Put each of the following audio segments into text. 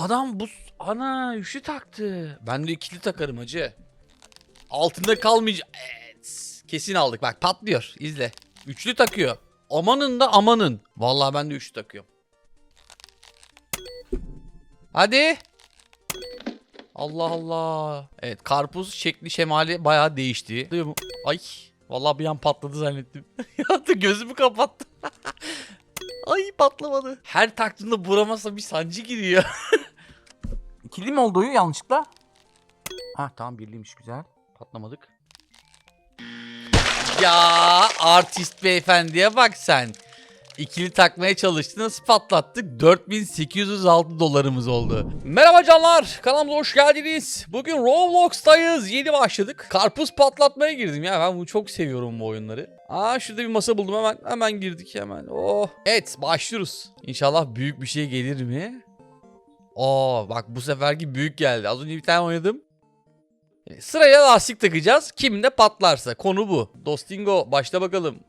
Adam bu ana üçlü taktı. Ben de ikili takarım hacı. Altında kalmayacak. Evet. Kesin aldık. Bak patlıyor. İzle. Üçlü takıyor. Amanın da amanın. Vallahi ben de üçlü takıyorum. Hadi. Allah Allah. Evet karpuz şekli şemali bayağı değişti. Ay. Vallahi bir an patladı zannettim. ya da gözümü kapattım. Ay patlamadı. Her taktığında buramasa bir sancı giriyor. İkili mi oldu yanlışlıkla? Ha tamam birliymiş güzel. Patlamadık. Ya artist beyefendiye bak sen. İkili takmaya çalıştı nasıl patlattık? 4806 dolarımız oldu. Merhaba canlar kanalımıza hoş geldiniz. Bugün Roblox'tayız yeni başladık. Karpuz patlatmaya girdim ya ben bunu çok seviyorum bu oyunları. Aa şurada bir masa buldum hemen hemen girdik hemen. Oh. Evet başlıyoruz. İnşallah büyük bir şey gelir mi? Oo bak bu seferki büyük geldi. Az önce bir tane oynadım. Sıraya lastik takacağız. Kimde patlarsa. Konu bu. Dostingo başla bakalım.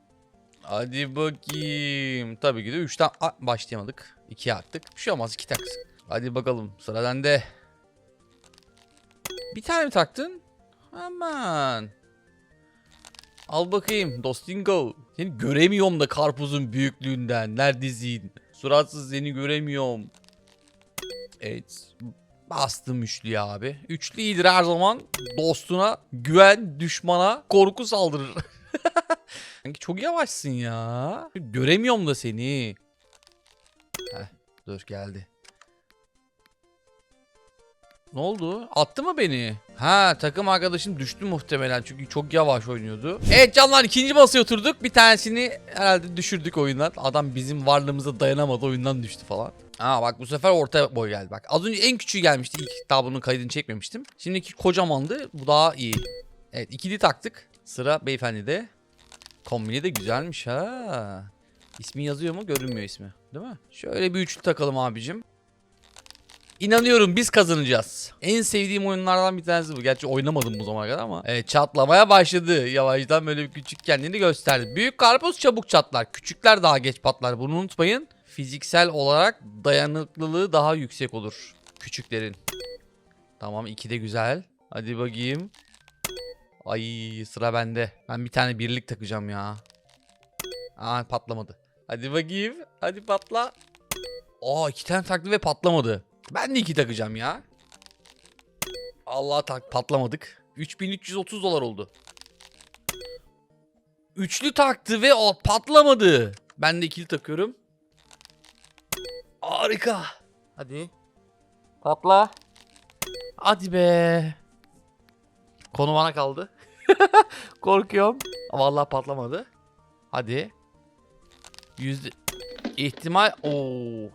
Hadi bakayım. Tabii ki de 3'ten başlayamadık. 2'ye attık. Bir şey olmaz 2 taksın. Hadi bakalım sıra bende. Bir tane mi taktın? Hemen. Al bakayım Dostingo. Seni göremiyorum da karpuzun büyüklüğünden. Neredesin? Suratsız seni göremiyorum. Evet. Bastım üçlüyü abi. Üçlü iyidir her zaman. Dostuna güven, düşmana korku saldırır. Sanki çok yavaşsın ya. Göremiyorum da seni. Heh, dur geldi. Ne oldu? Attı mı beni? Ha takım arkadaşım düştü muhtemelen çünkü çok yavaş oynuyordu. Evet canlar ikinci masaya oturduk. Bir tanesini herhalde düşürdük oyundan. Adam bizim varlığımıza dayanamadı oyundan düştü falan. Aa bak bu sefer orta boy geldi bak. Az önce en küçüğü gelmişti. İlk tablonun kaydını çekmemiştim. Şimdiki kocamandı. Bu daha iyi. Evet ikili taktık. Sıra beyefendide. Kombini de güzelmiş ha. İsmi yazıyor mu? Görünmüyor ismi. Değil mi? Şöyle bir üçlü takalım abicim. İnanıyorum biz kazanacağız. En sevdiğim oyunlardan bir tanesi bu. Gerçi oynamadım bu zamana kadar ama. Evet çatlamaya başladı. Yavaştan böyle bir küçük kendini gösterdi. Büyük karpuz çabuk çatlar. Küçükler daha geç patlar. Bunu unutmayın. Fiziksel olarak dayanıklılığı daha yüksek olur. Küçüklerin. Tamam iki de güzel. Hadi bakayım. Ay sıra bende. Ben bir tane birlik takacağım ya. Aa patlamadı. Hadi bakayım. Hadi patla. Aa iki tane taktı ve patlamadı. Ben de iki takacağım ya. Allah tak patlamadık. 3330 dolar oldu. Üçlü taktı ve o patlamadı. Ben de ikili takıyorum. Harika. Hadi. Patla. Hadi be. Konu bana kaldı. Korkuyorum. Vallahi patlamadı. Hadi. Yüzde... ihtimal... Oo.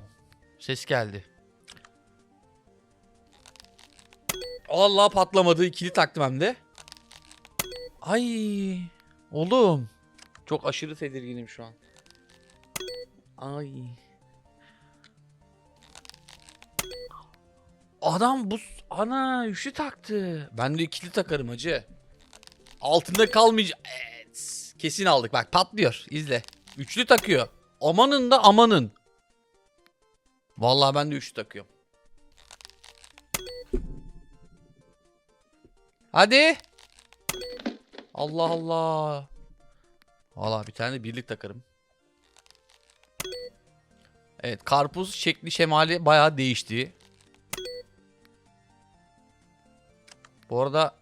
Ses geldi. Allah patlamadı. İkili taktım hem de. Ay. Oğlum. Çok aşırı tedirginim şu an. Ay. Adam bu ana üçlü taktı. Ben de ikili takarım hacı. Altında kalmayacak. Evet. Kesin aldık. Bak patlıyor. İzle. Üçlü takıyor. Amanın da amanın. Vallahi ben de üçlü takıyorum. Hadi. Allah Allah. Valla bir tane birlik takarım. Evet karpuz şekli şemali bayağı değişti. Bu arada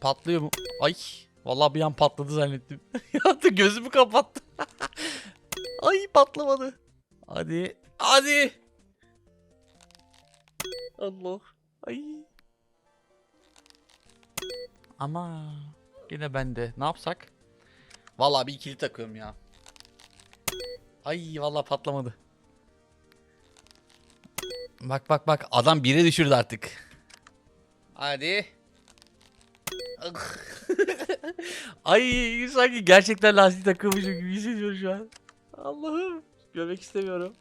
patlıyor mu? Ay vallahi bir an patladı zannettim. ya da gözümü kapattım. Ay patlamadı. Hadi. Hadi. Allah. Ay. Ama yine bende. Ne yapsak? Vallahi bir ikili takıyorum ya. Ay vallahi patlamadı. Bak bak bak adam bire düşürdü artık. Hadi. Ay sanki gerçekten lastik takıyormuşum gibi hissediyorum şu an. Allah'ım. Görmek istemiyorum.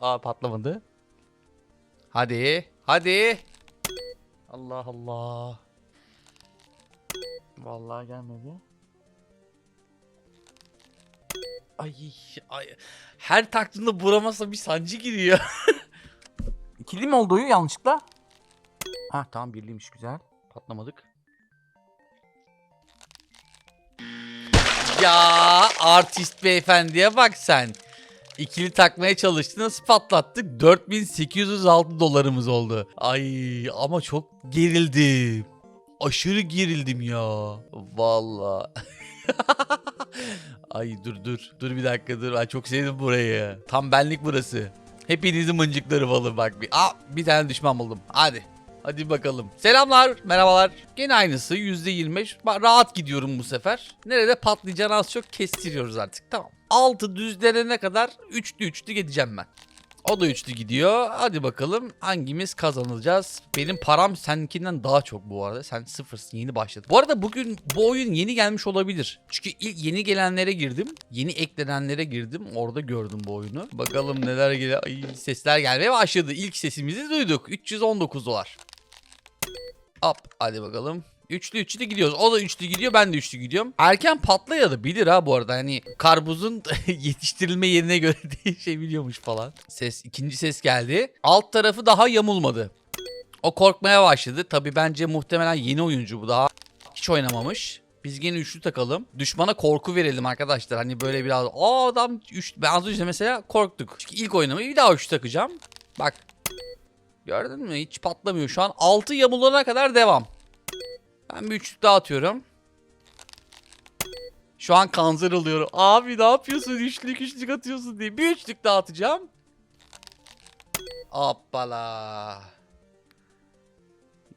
Aa patlamadı. Hadi. Hadi. Allah Allah. Vallahi gelmedi. Ay, ay. Her taktığında buramasa bir sancı giriyor. İkili mi oldu yanlışlıkla? Ha tamam birliymiş güzel. Patlamadık. Ya artist beyefendiye bak sen. İkili takmaya çalıştı nasıl patlattık? 4806 dolarımız oldu. Ay ama çok gerildim. Aşırı gerildim ya. Vallahi. Ay dur dur. Dur bir dakika dur. Ben çok sevdim burayı. Tam benlik burası. Hepinizin mıncıkları balı bak. Bir, Aa, bir tane düşman buldum. Hadi. Hadi bakalım. Selamlar, merhabalar. Gene aynısı %25. Ba- Rahat gidiyorum bu sefer. Nerede patlayacağını az çok kestiriyoruz artık. Tamam. 6 düzlerine kadar üçlü üçlü gideceğim ben. O da üçlü gidiyor. Hadi bakalım hangimiz kazanacağız. Benim param seninkinden daha çok bu arada. Sen sıfırsın yeni başladın. Bu arada bugün bu oyun yeni gelmiş olabilir. Çünkü ilk yeni gelenlere girdim. Yeni eklenenlere girdim. Orada gördüm bu oyunu. Bakalım neler geliyor. Ay, sesler gelmeye başladı. İlk sesimizi duyduk. 319 dolar. Hop hadi bakalım. Üçlü üçlü gidiyoruz. O da üçlü gidiyor ben de üçlü gidiyorum. Erken patlayabilir ha bu arada. Hani karpuzun yetiştirilme yerine göre diye şey biliyormuş falan. Ses ikinci ses geldi. Alt tarafı daha yamulmadı. O korkmaya başladı. Tabi bence muhtemelen yeni oyuncu bu daha hiç oynamamış. Biz gene üçlü takalım. Düşmana korku verelim arkadaşlar. Hani böyle biraz aa adam üç ben az önce mesela korktuk. Çünkü ilk oynamayı bir daha üçlü takacağım. Bak. Gördün mü? Hiç patlamıyor şu an. 6 yamulana kadar devam. Ben bir üçlük daha atıyorum. Şu an kanser oluyorum. Abi ne yapıyorsun? Üçlük üçlük atıyorsun diye. Bir üçlük daha atacağım. Hoppala.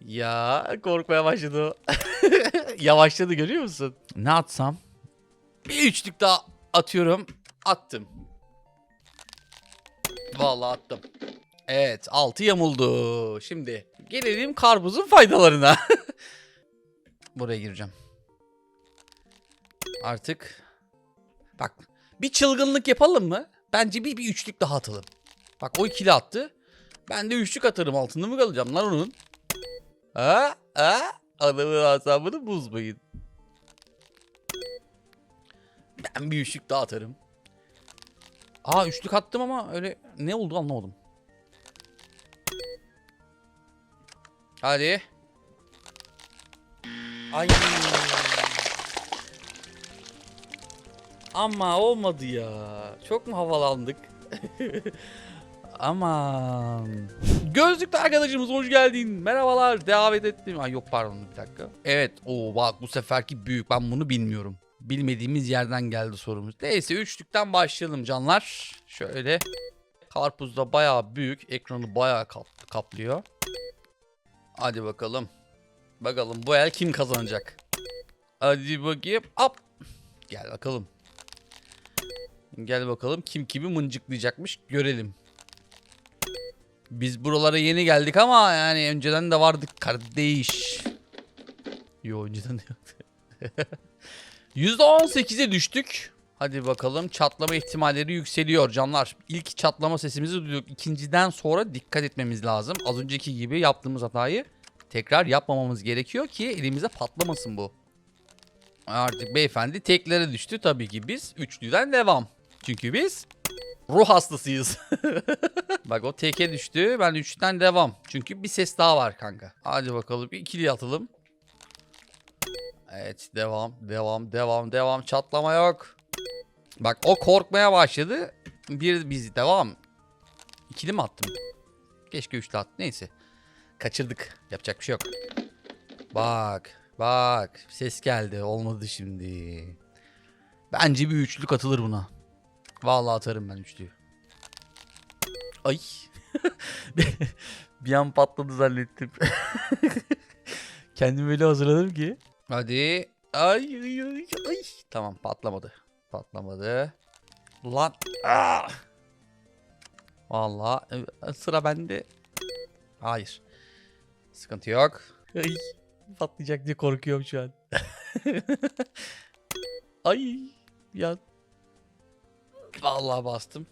Ya korkmaya başladı. Yavaşladı görüyor musun? Ne atsam? Bir üçlük daha atıyorum. Attım. Vallahi attım. Evet altı yamuldu. Şimdi gelelim karpuzun faydalarına. Buraya gireceğim. Artık bak bir çılgınlık yapalım mı? Bence bir, bir üçlük daha atalım. Bak o ikili attı. Ben de üçlük atarım altında mı kalacağım lan onun? Ha? Ha? Adamın asabını bozmayın. Ben bir üçlük daha atarım. Aa üçlük attım ama öyle ne oldu anlamadım. Hadi. Ay. Ama olmadı ya. Çok mu havalandık? Aman. Gözlüklü arkadaşımız hoş geldin. Merhabalar. Davet ettim. Ay yok pardon bir dakika. Evet. Oo bak bu seferki büyük. Ben bunu bilmiyorum. Bilmediğimiz yerden geldi sorumuz. Neyse üçlükten başlayalım canlar. Şöyle. Karpuz da bayağı büyük. Ekranı bayağı kap- kaplıyor. Hadi bakalım. Bakalım bu el kim kazanacak? Hadi bakayım. Hop. Gel bakalım. Gel bakalım kim kimi mıncıklayacakmış görelim. Biz buralara yeni geldik ama yani önceden de vardık kardeş. Yo önceden de yoktu. %18'e düştük. Hadi bakalım çatlama ihtimalleri yükseliyor canlar. İlk çatlama sesimizi duyduk. İkinciden sonra dikkat etmemiz lazım. Az önceki gibi yaptığımız hatayı tekrar yapmamamız gerekiyor ki elimize patlamasın bu. Artık beyefendi teklere düştü. Tabii ki biz üçlüden devam. Çünkü biz ruh hastasıyız. Bak o teke düştü. Ben üçten devam. Çünkü bir ses daha var kanka. Hadi bakalım ikili atalım. Evet devam devam devam devam çatlama yok. Bak o korkmaya başladı. Bir biz devam. İkili mi attım? Keşke üçlü at. Neyse. Kaçırdık. Yapacak bir şey yok. Bak. Bak. Ses geldi. Olmadı şimdi. Bence bir üçlük atılır buna. Vallahi atarım ben üçlüyü. Ay. bir an patladı zannettim. Kendimi öyle hazırladım ki. Hadi. Ay ay ay ay. Tamam patlamadı. Patlamadı. Lan. Ah! Vallahi e, sıra bende. Hayır. Sıkıntı yok. Ay, patlayacak diye korkuyorum şu an. Ay ya. Vallahi bastım.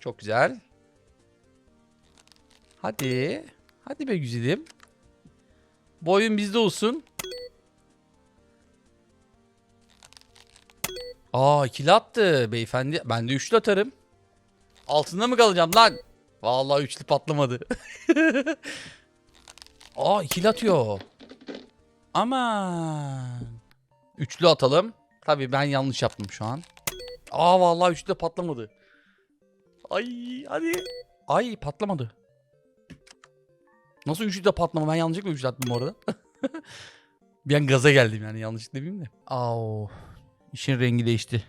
Çok güzel. Hadi. Hadi be güzelim. Bu oyun bizde olsun. Aa ikili attı beyefendi. Ben de üçlü atarım. Altında mı kalacağım lan? Vallahi üçlü patlamadı. Aa ikili atıyor. Aman. Üçlü atalım. Tabii ben yanlış yaptım şu an. Aa vallahi üçlü de patlamadı. Ay hadi. Ay patlamadı. Nasıl üçlü de patlama? Ben yanlışlıkla üçlü attım bu arada. bir an gaza geldim yani yanlışlıkla demeyeyim de. Au. İşin rengi değişti.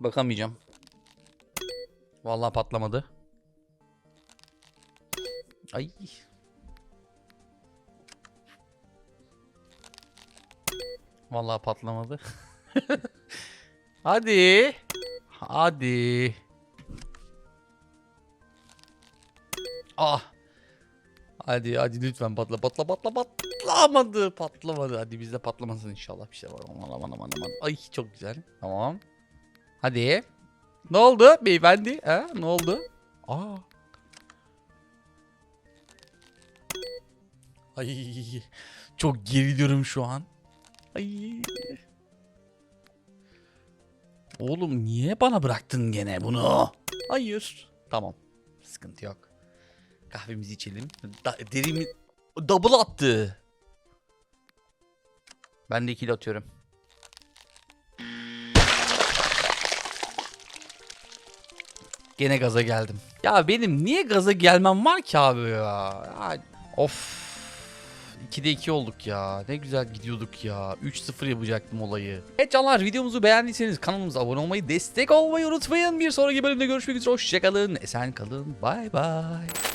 Bakamayacağım. Vallahi patlamadı. Ay. Vallahi patlamadı. Hadi. Hadi. Ah. Hadi hadi lütfen patla patla patla patlamadı patlamadı. Hadi bizde patlamasın inşallah bir şey var. Aman aman aman aman. Ay çok güzel. Tamam. Hadi. Ne oldu beyefendi? Ha? Ne oldu? Aa. Ay. Çok geriliyorum şu an. Ay. Oğlum niye bana bıraktın gene bunu? Hayır. Tamam. Sıkıntı yok. Kahvemizi içelim. Da derimi double attı. Ben de ikili atıyorum. Gene gaza geldim. Ya benim niye gaza gelmem var ki abi ya? ya of. 2'de 2 olduk ya. Ne güzel gidiyorduk ya. 3-0 yapacaktım olayı. Evet canlar videomuzu beğendiyseniz kanalımıza abone olmayı, destek olmayı unutmayın. Bir sonraki bölümde görüşmek üzere. Hoşçakalın. Esen kalın. Bay bay.